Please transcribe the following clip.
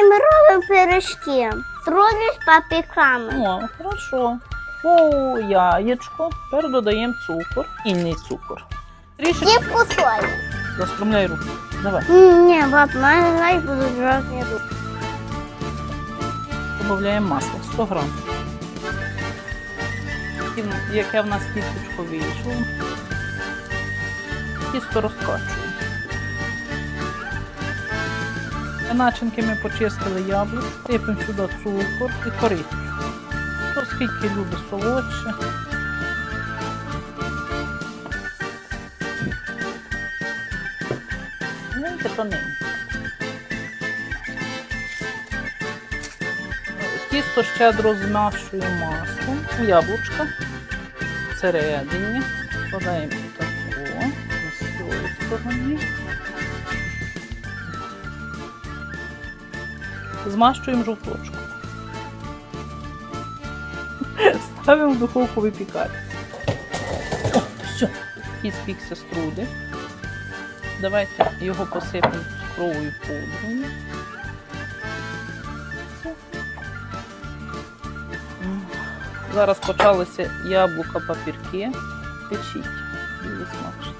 І ми робимо пиріжки. Зроблю з папіками. О, хорошо. О, яєчко. Тепер додаємо цукор. Інний цукор. Трішечки Діпку солі. заструмляй руку. Давай. Ні, баб, мене най будуть жовтні руки. Додаємо масло 100 грам. Яке в нас тістечко вийшло. Тісто розкачуємо. Начинки ми почистили яблуко, сипемо сюди цукор і корицю. Хто скільки любить солодше. Тоненько, тоненько. Тісто щедро змащуємо маслом. Яблучка всередині. Подаємо таку з цієї сторони. Змащуємо жовточку. Ставимо в духовку випікатися. О, все. І спікся струди. Давайте його посипемо цукровою пудрою. Зараз почалися яблука папірки. Печіть. Дуже смачно.